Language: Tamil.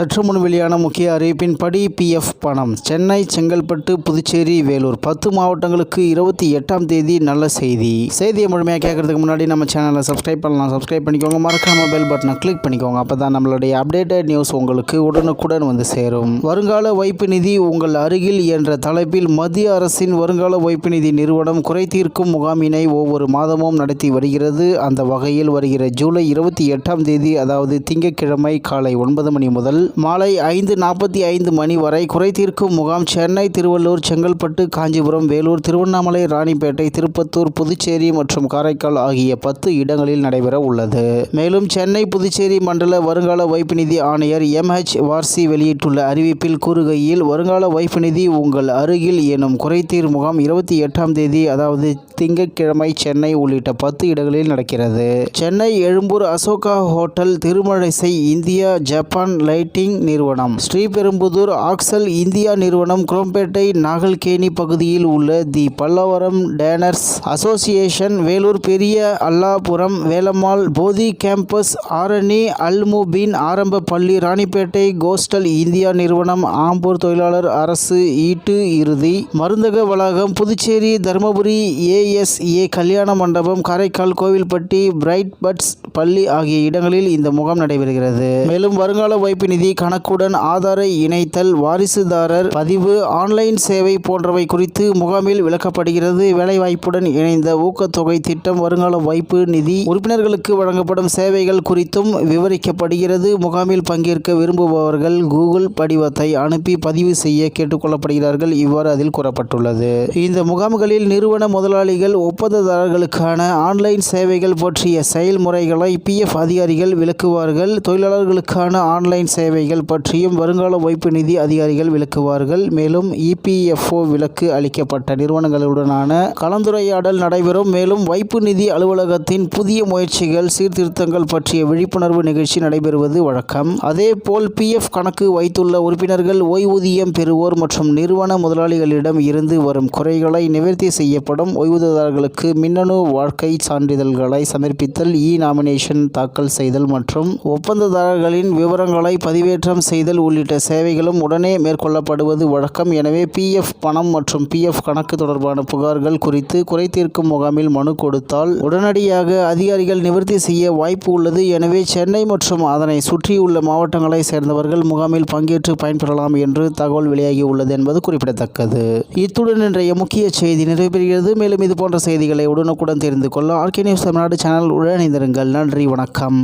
சற்று முன் வெளியான முக்கிய அறிவிப்பின்படி பிஎஃப் பணம் சென்னை செங்கல்பட்டு புதுச்சேரி வேலூர் பத்து மாவட்டங்களுக்கு இருபத்தி எட்டாம் தேதி நல்ல செய்தி. செய்தியை முழுமையாக கேட்கறதுக்கு முன்னாடி நம்ம சேனலை சப்ஸ்கிரைப் பண்ணலாம். சப்ஸ்கிரைப் பண்ணிக்கோங்க. மறக்காம பெல் பட்டனை கிளிக் பண்ணிக்கோங்க. அப்போ தான் நம்மளுடைய அப்டேட்டட் நியூஸ் உங்களுக்கு உடனுக்குடன் வந்து சேரும். வருங்கால வைப்பு நிதி உங்கள் அருகில் என்ற தலைப்பில் மத்திய அரசின் வருங்கால வைப்பு நிதி நிறுவனம் குறை தீர்க்கும் முகாமினை ஒவ்வொரு மாதமும் நடத்தி வருகிறது. அந்த வகையில் வருகிற ஜூலை இருபத்தி எட்டாம் தேதி அதாவது திங்கட்கிழமை காலை ஒன்பது மணி முதல் மாலை ஐந்து நாற்பத்தி ஐந்து மணி வரை குறை தீர்க்கும் முகாம் சென்னை திருவள்ளூர் செங்கல்பட்டு காஞ்சிபுரம் வேலூர் திருவண்ணாமலை ராணிப்பேட்டை திருப்பத்தூர் புதுச்சேரி மற்றும் காரைக்கால் ஆகிய பத்து இடங்களில் நடைபெற உள்ளது. மேலும் சென்னை புதுச்சேரி மண்டல வருங்கால வைப்பு நிதி ஆணையர் எம்ஹெச் வார்சி வெளியிட்டுள்ள அறிவிப்பில் கூறுகையில் வருங்கால வைப்பு நிதி உங்கள் அருகில் எனும் குறைதீர் முகாம் இருபத்தி எட்டாம் தேதி அதாவது திங்கட்கிழமை சென்னை உள்ளிட்ட பத்து இடங்களில் நடக்கிறது. Chennai Egmore Ashoka hotel Thirumazhisai India Japan lighting நிறுவனம். ஸ்ரீபெரும்புதூர் ஆக்சல் இந்தியா நிறுவனம் குரோம்பேட்டை நாகல்கேணி பகுதியில் உள்ள the Pallavaram tanners association Vellore பெரிய அல்லாபுரம் வேலம்மாள் போதி கேம்பஸ் ஆரணி அல்முபின் ஆரம்ப பள்ளி ராணிப்பேட்டை கோஸ்டல் இந்தியா நிறுவனம் ஆம்பூர் தொழிலாளர் அரசு ஈட்டு இறுதி மருந்தக வளாகம் புதுச்சேரி தருமபுரி ஏஎஸ்ஏ கல்யாண மண்டபம் காரைக்கால் கோவில்பட்டி பிரைட் பட்ஸ் பள்ளி ஆகிய இடங்களில் இந்த முகாம் நடைபெறுகிறது. மேலும் வருங்கால வைப்பு நிதி கணக்குடன் ஆதாரை இணைத்தல் வாரிசுதாரர் பதிவு ஆன்லைன் சேவை போன்றவை குறித்து முகாமில் விளக்கப்படுகிறது. வேலைவாய்ப்புடன் இணைந்த ஊக்கத்தொகை திட்டம் வருங்கால வாய்ப்பு நிதி உறுப்பினர்களுக்கு வழங்கப்படும் சேவைகள் குறித்தும் விவரிக்கப்படுகிறது. முகாமில் பங்கேற்க விரும்புபவர்கள் கூகுள் படிவத்தை அனுப்பி பதிவு செய்ய கேட்டுக்கொள்ளப்படுகிறார்கள். இவ்வாறு அதில் கூறப்பட்டுள்ளது. இந்த முகாம்களில் நிறுவன முதலாளிகள் ஒப்பந்ததாரர்களுக்கான ஆன்லைன் சேவைகள் பற்றிய செயல்முறைகளை பிஎஃப் அதிகாரிகள் விளக்குவார்கள். தொழிலாளர்களுக்கான ஆன்லைன் சேவை தேவைகள் பற்றியும் வருங்கால வைப்பு நிதி அதிகாரிகள் விளக்குவார்கள். மேலும் இபிஎஃப்ஓ விலக்கு அளிக்கப்பட்ட நிறுவனங்களுடனான கலந்துரையாடல் நடைபெறும். மேலும் வைப்பு நிதி அலுவலகத்தின் புதிய முயற்சிகள் சீர்திருத்தங்கள் பற்றிய விழிப்புணர்வு நிகழ்ச்சி நடைபெறுவது வழக்கம். அதேபோல் பிஎஃப் கணக்கு வைத்துள்ள உறுப்பினர்கள் ஓய்வூதியம் பெறுவோர் மற்றும் நிறுவன முதலாளிகளிடம் இருந்து வரும் குறைகளை நிவர்த்தி செய்யப்படும் ஓய்வூதியதாரர்களுக்கு மின்னணு வாழ்க்கை சான்றிதழ்களை சமர்ப்பித்தல் இ நாமினேஷன் தாக்கல் செய்தல் மற்றும் ஒப்பந்ததாரர்களின் விவரங்களை பதிவு பதிவேற்றம் செய்தல் உள்ளிட்ட சேவைகளும் உடனே மேற்கொள்ளப்படுவது வழக்கம். எனவே பிஎஃப் பணம் மற்றும் பிஎஃப் கணக்கு தொடர்பான புகார்கள் குறித்து குறை தீர்க்கும் முகாமில் மனு கொடுத்தால் உடனடியாக அதிகாரிகள் நிவர்த்தி செய்ய வாய்ப்பு உள்ளது. எனவே சென்னை மற்றும் அதனை சுற்றியுள்ள மாவட்டங்களை சேர்ந்தவர்கள் முகாமில் பங்கேற்று பயன்பெறலாம் என்று தகவல் வெளியாகி உள்ளது என்பது குறிப்பிடத்தக்கது. இத்துடன் இன்றைய முக்கிய செய்தி நிறைவேறுகிறது மேலும் இது போன்ற செய்திகளை உடனுக்குடன் தெரிந்து கொள்ள ஆர்கே நியூஸ் தமிழ்நாடு சேனல் உடனிருங்கள் நன்றி வணக்கம்.